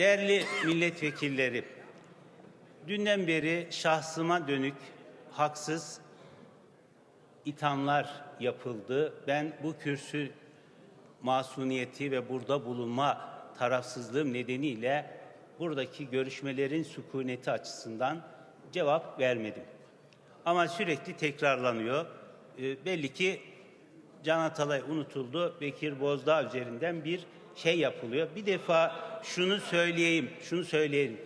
Değerli milletvekilleri, dünden beri şahsıma dönük haksız ithamlar yapıldı. Ben bu kürsü masuniyeti ve burada bulunma tarafsızlığım nedeniyle buradaki görüşmelerin sükuneti açısından cevap vermedim. Ama sürekli tekrarlanıyor. Ee, belli ki Can Atalay unutuldu. Bekir Bozdağ üzerinden bir şey yapılıyor. Bir defa şunu söyleyeyim, şunu söyleyeyim.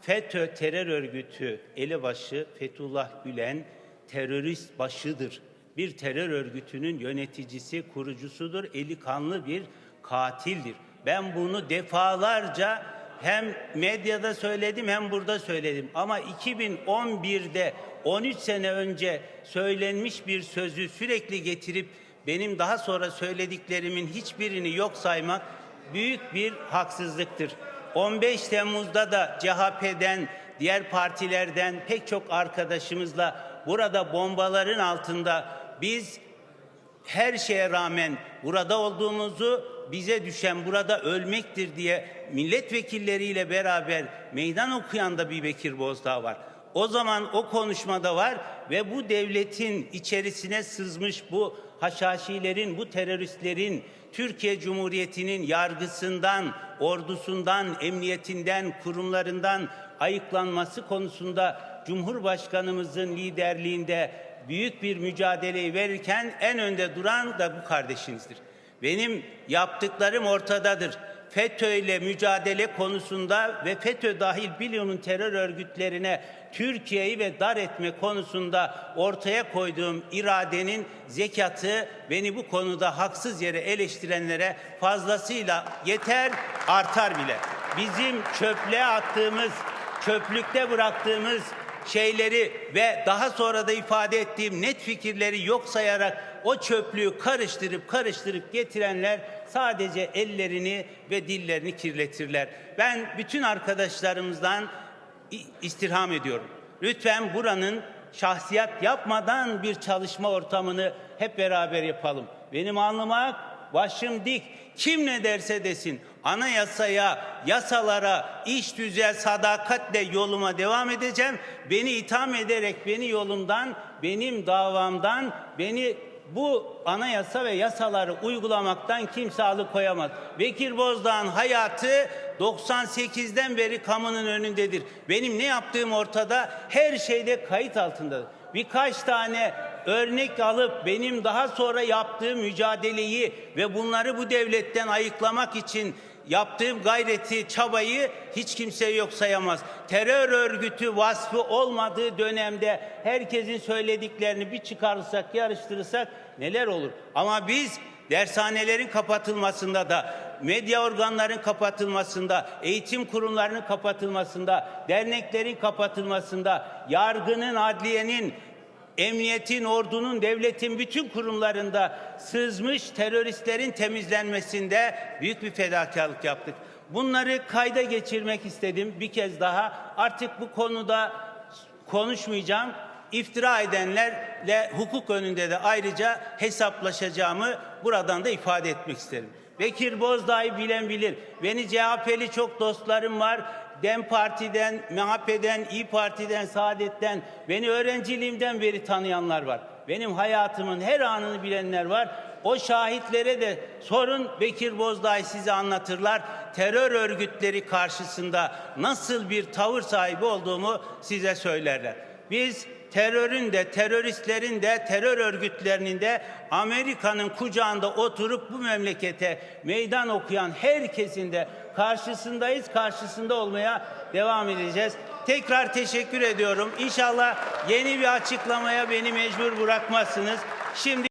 FETÖ terör örgütü elebaşı Fethullah Gülen terörist başıdır. Bir terör örgütünün yöneticisi, kurucusudur. Eli kanlı bir katildir. Ben bunu defalarca hem medyada söyledim hem burada söyledim. Ama 2011'de 13 sene önce söylenmiş bir sözü sürekli getirip benim daha sonra söylediklerimin hiçbirini yok saymak büyük bir haksızlıktır. 15 Temmuz'da da CHP'den, diğer partilerden pek çok arkadaşımızla burada bombaların altında biz her şeye rağmen burada olduğumuzu bize düşen burada ölmektir diye milletvekilleriyle beraber meydan okuyan da bir Bekir Bozdağ var. O zaman o konuşmada var ve bu devletin içerisine sızmış bu haşhaşilerin, bu teröristlerin Türkiye Cumhuriyeti'nin yargısından, ordusundan, emniyetinden, kurumlarından ayıklanması konusunda Cumhurbaşkanımızın liderliğinde büyük bir mücadeleyi verirken en önde duran da bu kardeşinizdir. Benim yaptıklarım ortadadır. FETÖ ile mücadele konusunda ve FETÖ dahil milyonun terör örgütlerine Türkiye'yi ve dar etme konusunda ortaya koyduğum iradenin zekatı beni bu konuda haksız yere eleştirenlere fazlasıyla yeter artar bile. Bizim çöplüğe attığımız, çöplükte bıraktığımız şeyleri ve daha sonra da ifade ettiğim net fikirleri yok sayarak o çöplüğü karıştırıp karıştırıp getirenler sadece ellerini ve dillerini kirletirler. Ben bütün arkadaşlarımızdan istirham ediyorum. Lütfen buranın şahsiyet yapmadan bir çalışma ortamını hep beraber yapalım. Benim alnıma başım dik. Kim ne derse desin anayasaya, yasalara, iş düzel sadakatle yoluma devam edeceğim. Beni itham ederek beni yolumdan, benim davamdan, beni bu anayasa ve yasaları uygulamaktan kimse alıkoyamaz. Bekir Bozdağ'ın hayatı 98'den beri kamunun önündedir. Benim ne yaptığım ortada her şeyde kayıt altındadır. Birkaç tane örnek alıp benim daha sonra yaptığım mücadeleyi ve bunları bu devletten ayıklamak için yaptığım gayreti, çabayı hiç kimse yok sayamaz. Terör örgütü vasfı olmadığı dönemde herkesin söylediklerini bir çıkarırsak, yarıştırırsak neler olur? Ama biz dershanelerin kapatılmasında da, medya organların kapatılmasında, eğitim kurumlarının kapatılmasında, derneklerin kapatılmasında, yargının, adliyenin, emniyetin, ordunun, devletin bütün kurumlarında sızmış teröristlerin temizlenmesinde büyük bir fedakarlık yaptık. Bunları kayda geçirmek istedim bir kez daha. Artık bu konuda konuşmayacağım. İftira edenlerle hukuk önünde de ayrıca hesaplaşacağımı buradan da ifade etmek isterim. Bekir Bozdağ'ı bilen bilir. Beni CHP'li çok dostlarım var. DEM Parti'den, MHP'den, İyi Parti'den, Saadet'ten, beni öğrenciliğimden beri tanıyanlar var. Benim hayatımın her anını bilenler var. O şahitlere de sorun Bekir Bozdağ size anlatırlar. Terör örgütleri karşısında nasıl bir tavır sahibi olduğumu size söylerler. Biz terörün de, teröristlerin de, terör örgütlerinin de Amerika'nın kucağında oturup bu memlekete meydan okuyan herkesin de karşısındayız, karşısında olmaya devam edeceğiz. Tekrar teşekkür ediyorum. İnşallah yeni bir açıklamaya beni mecbur bırakmazsınız. Şimdi